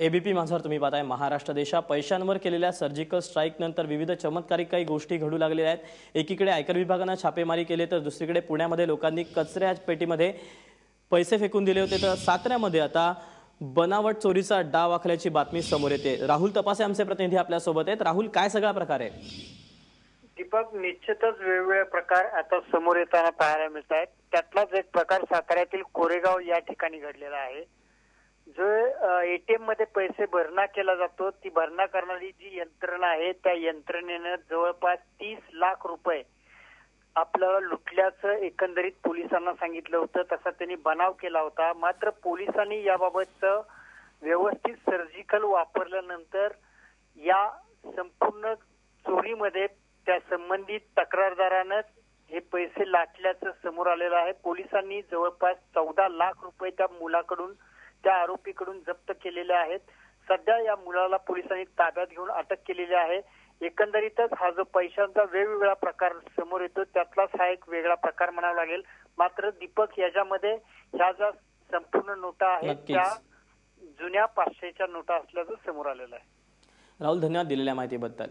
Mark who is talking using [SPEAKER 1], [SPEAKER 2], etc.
[SPEAKER 1] ABP माझावर तुम्ही पाहताय महाराष्ट्र देशा पैशांवर केलेल्या सर्जिकल स्ट्राईक नंतर विविध चमत्कारिक काही गोष्टी घडू लागलेल्या आहेत. एकीकडे आयकर विभागानं छापेमारी केली तर दुसरीकडे पुण्यामध्ये लोकांनी कचऱ्या पेटीमध्ये पैसे फेकून दिले होते. तर साताऱ्यामध्ये आता बनावट चोरीचा डाव आखल्याची बातमी समोर येते. राहुल तपासे आमचे प्रतिनिधी आपल्यासोबत आहेत. राहुल काय सगळा प्रकार आहे?
[SPEAKER 2] दीपक निश्चितच वेगवेगळे प्रकार आता समोर येताना पाहायला मिळत आहेत त्यातलाच एक प्रकार साताऱ्यातील कोरेगाव या ठिकाणी घडलेला आहे. जो एटीएममध्ये पैसे भरणा केला जातो ती भरणा करणारी जी यंत्रणा आहे त्या यंत्रणेनं जवळपास तीस लाख रुपये आपलं लुटल्याचं एकंदरीत पोलिसांना सांगितलं होतं. तसा त्यांनी बनाव केला होता. मात्र पोलिसांनी याबाबतचं व्यवस्थित सर्जिकल वापरल्यानंतर या संपूर्ण चोरीमध्ये त्या संबंधित तक्रारदारानं हे पैसे लाटल्याचं समोर आलेलं आहे. पोलिसांनी जवळपास चौदा लाख रुपये त्या मुलाकडून त्या आरोपीकडून जप्त केलेले आहेत. सध्या या मुलाला पोलिसांनी ताब्यात घेऊन अटक केलेली आहे. एकंदरीतच हा जो पैशांचा वेगवेगळा प्रकार समोर येतो त्यातलाच हा एक वेगळा प्रकार म्हणावा लागेल. मात्र दीपक याच्यामध्ये ह्या ज्या संपूर्ण नोटा आहेत. त्या जुन्या पाचशेच्या नोटा असल्याचं समोर आलेलं आहे.
[SPEAKER 1] राहुल धन्यवाद दिलेल्या माहितीबद्दल.